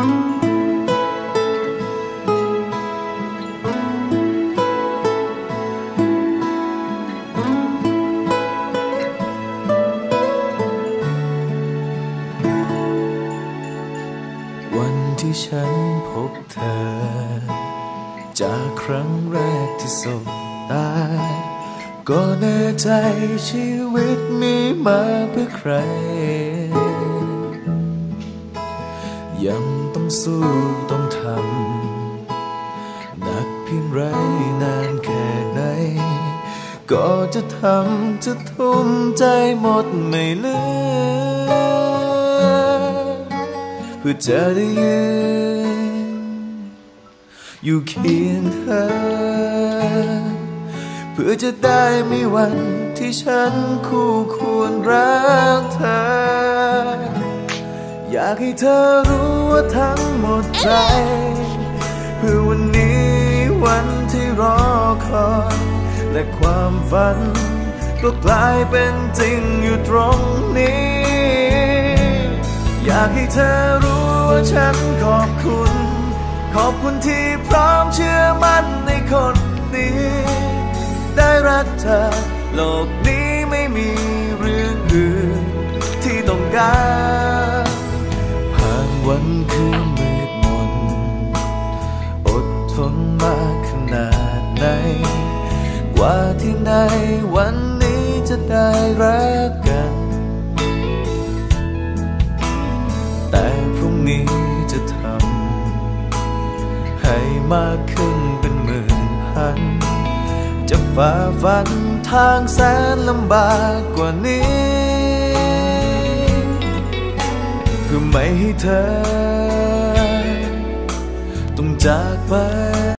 วันที่ฉันพบเธอ จากครั้งแรกที่สบตา ก็แน่ใจชีวิตมีมาเพื่อใครยัง สู้ต้องทำหนักเพียงไรนานแค่ไหน ก็จะทำจะทุ่มใจหมดไม่เหลือ เพื่อจะได้ยืนอยู่เคียงเธอ เพื่อจะได้มีวันที่ฉันคู่ควรรักเธอ อยากให้เธอรู้ว่าทั้งหมดใจ เพื่อวันนี้วันที่รอคอยและความฝันก็กลายเป็นจริงอยู่ตรงนี้ อยากให้เธอรู้ว่าฉันขอบคุณ ขอบคุณที่พร้อมเชื่อมั่นในคนนี้ ได้รักเธอโลกนี้ไม่มีเรื่องอื่นที่ต้องการ วันคืนมืดมน อดทนมาขนาดไหน กว่าที่ในวันนี้จะได้รักกัน แต่พรุ่งนี้จะทำให้มากขึ้นเป็นหมื่นพัน จะฝ่าฟันทางแสนลำบากกว่านี้ ไม่ให้เธอ ต้องจากไป